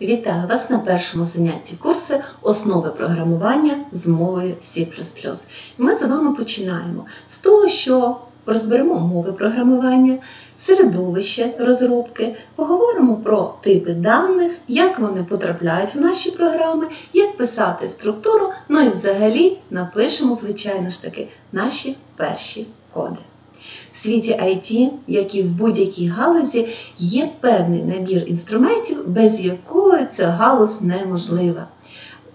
Вітаю вас на першому занятті курсу Основи програмування з мовою C++. Ми з вами починаємо з того, що розберемо мови програмування, середовище розробки, поговоримо про типи даних, як вони потрапляють в наші програми, як писати структуру, ну і взагалі напишемо, звичайно ж таки, наші перші коди. В світі IT, як і в будь-якій галузі, є певний набір інструментів, без якого ця галузь неможлива.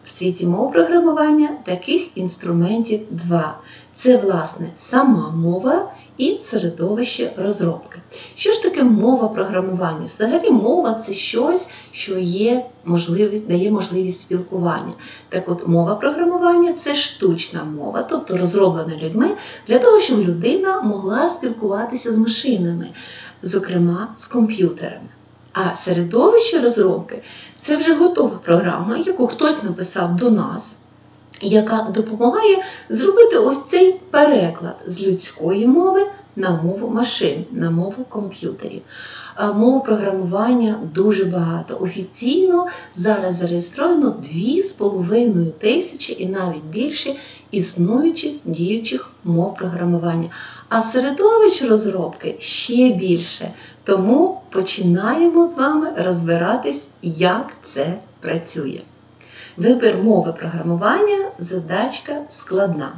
В світі мов програмування таких інструментів два. Це, власне, сама мова і середовище розробки. Що ж таке мова програмування? Взагалі мова це щось, що є можливість, дає можливість спілкування. Так от мова програмування це штучна мова, тобто розроблена людьми для того, щоб людина могла спілкуватися з машинами, зокрема з комп'ютерами. А середовище розробки це вже готова програма, яку хтось написав до нас, яка допомагає зробити ось цей переклад з людської мови на мову машин, на мову комп'ютерів. А Мов програмування дуже багато. Офіційно зараз зареєстровано 2,5 тисячі і навіть більше існуючих діючих мов програмування. А середовищ розробки ще більше. Тому починаємо з вами розбиратись, як це працює. Вибір мови програмування задачка складна.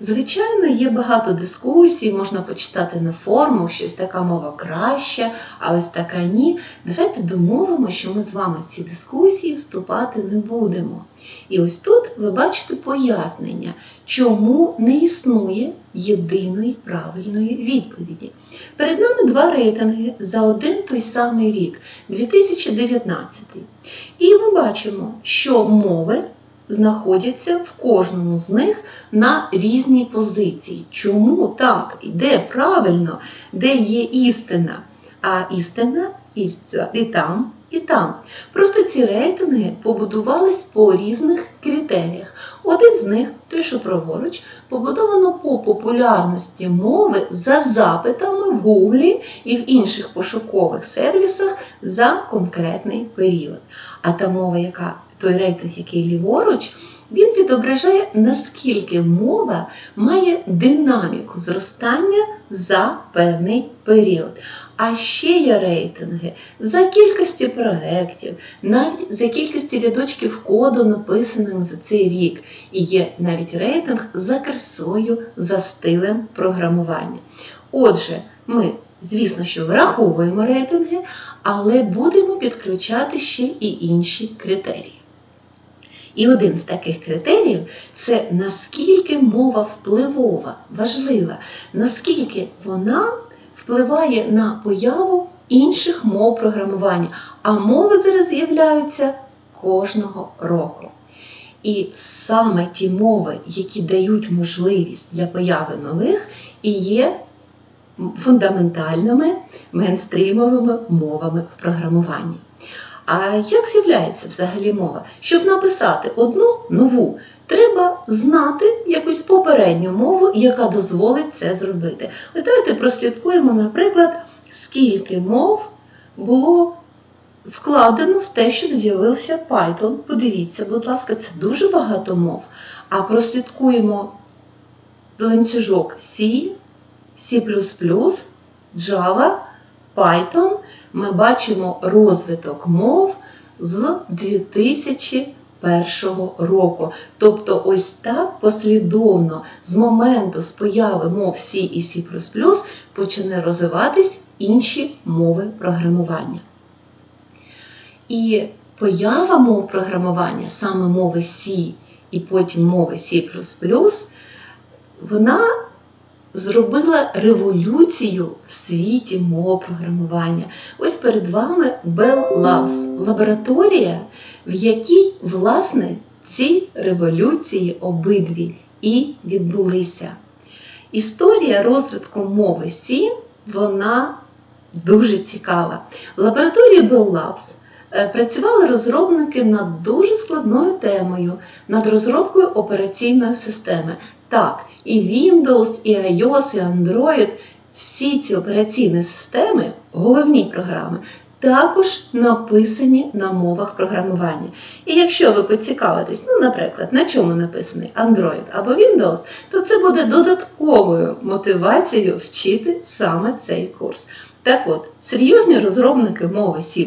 Звичайно, є багато дискусій, можна почитати на форумах, що ось така мова краща, а ось така ні. Давайте домовимо, що ми з вами в ці дискусії вступати не будемо. І ось тут ви бачите пояснення, чому не існує єдиної правильної відповіді. Перед нами два рейтинги за один той самий рік 2019. І ми бачимо, що мови знаходяться в кожному з них на різній позиції. Чому так? Де правильно, де є істина? А істина і там, і там. Просто ці рейтинги побудувались по різних критеріях. Один з них, той, що праворуч, побудовано по популярності мови за запитами в Гуглі і в інших пошукових сервісах за конкретний період. А та мова, яка той рейтинг, який ліворуч, він відображає, наскільки мова має динаміку зростання за певний період. А ще є рейтинги за кількості проєктів, навіть за кількості рядочків коду, написаним за цей рік. І є навіть рейтинг за красою, за стилем програмування. Отже, ми, звісно, що враховуємо рейтинги, але будемо підключати ще і інші критерії. І один з таких критеріїв це наскільки мова впливова, важлива, наскільки вона впливає на появу інших мов програмування. А мови зараз з'являються кожного року. І саме ті мови, які дають можливість для появи нових, і є фундаментальними мейнстрімовими мовами в програмуванні. А як з'являється взагалі мова? Щоб написати одну нову, треба знати якусь попередню мову, яка дозволить це зробити. Ось давайте прослідкуємо, наприклад, скільки мов було вкладено в те, щоб з'явився Python. Подивіться, будь ласка, це дуже багато мов. А прослідкуємо ланцюжок C, C++, Java, Python ми бачимо розвиток мов з 2001 року. Тобто, ось так послідовно з моменту з появи мов C і C почне розвиватись інші мови програмування. І поява мов програмування, саме мови C і потім мови C, вона зробила революцію в світі мов програмування. Ось перед вами Bell Labs – лабораторія, в якій, власне, ці революції обидві і відбулися. Історія розвитку мови C, вона дуже цікава. В лабораторії Bell Labs е, працювали розробники над дуже складною темою, над розробкою операційної системи. Так, і Windows, і iOS, і Android, всі ці операційні системи, головні програми, також написані на мовах програмування. І якщо ви поцікавитесь, ну, наприклад, на чому написаний Android або Windows, то це буде додатковою мотивацією вчити саме цей курс. Так от, серйозні розробники мови C++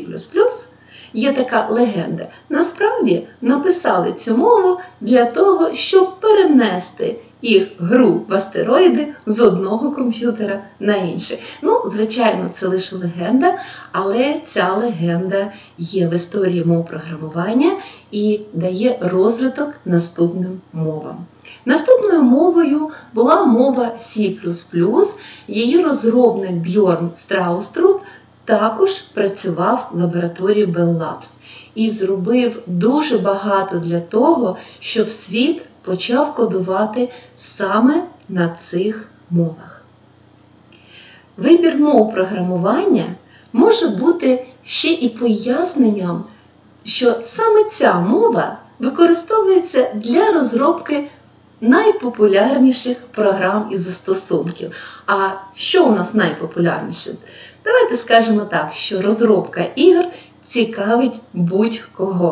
є така легенда. Насправді написали цю мову для того, щоб перенести їх гру в астероїди з одного комп'ютера на інший. Ну, звичайно, це лише легенда, але ця легенда є в історії мов програмування і дає розвиток наступним мовам. Наступною мовою була мова C++. Її розробник Бьорн Страуструб також працював в лабораторії Bell Labs і зробив дуже багато для того, щоб світ почав кодувати саме на цих мовах. Вибір мов програмування може бути ще і поясненням, що саме ця мова використовується для розробки найпопулярніших програм і застосунків. А що у нас найпопулярніше? Давайте скажемо так, що розробка ігор цікавить будь-кого.